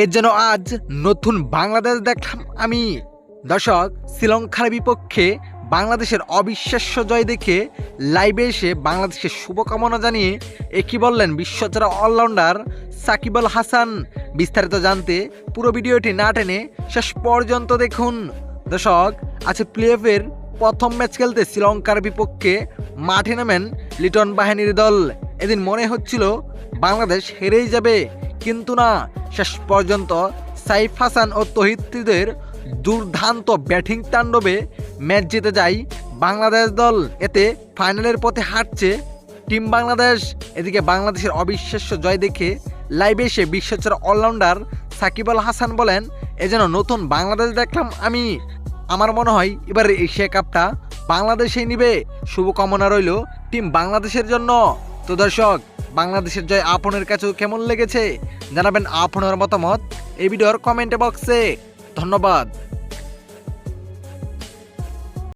এর যেন আজ নতুন বাংলাদেশ দেখলাম আমি। দর্শক, শ্রীলঙ্কার বিপক্ষে বাংলাদেশের অবিশ্বাস্য জয় দেখে লাইভে এসে বাংলাদেশের শুভকামনা জানিয়ে একই বললেন বিশ্বচরা অলরাউন্ডার সাকিব আল হাসান। বিস্তারিত জানতে পুরো ভিডিওটি না টেনে শেষ পর্যন্ত দেখুন। দর্শক আছে প্লেঅফের প্রথম ম্যাচ খেলতে শ্রীলঙ্কার বিপক্ষে মাঠে নামেন লিটন বাহিনীর দল। এদিন মনে হচ্ছিল বাংলাদেশ হেরেই যাবে। কিন্তু না, শেষ পর্যন্ত সাইফ হাসান ও তহিদদের দুর্দান্ত ব্যাটিং তাণ্ডবে ম্যাচ জিতে যায় বাংলাদেশ দল। এতে ফাইনালের পথে হাঁটছে টিম বাংলাদেশ। এদিকে বাংলাদেশের অবিশ্বাস্য জয় দেখে লাইভে এসে বিশ্বচর অলরাউন্ডার সাকিব আল হাসান বলেন, এ যেন নতুন বাংলাদেশ দেখলাম আমি। আমার মনে হয় এবার এশিয়া কাপটা বাংলাদেশেই নিবে। শুভকামনা রইল টিম বাংলাদেশের জন্য। তো দর্শক, বাংলাদেশের জয় আপনের কাছেও কেমন লেগেছে? জানাবেন আপনার মতামত এই ভিডিওর কমেন্ট বক্সে। ধন্যবাদ।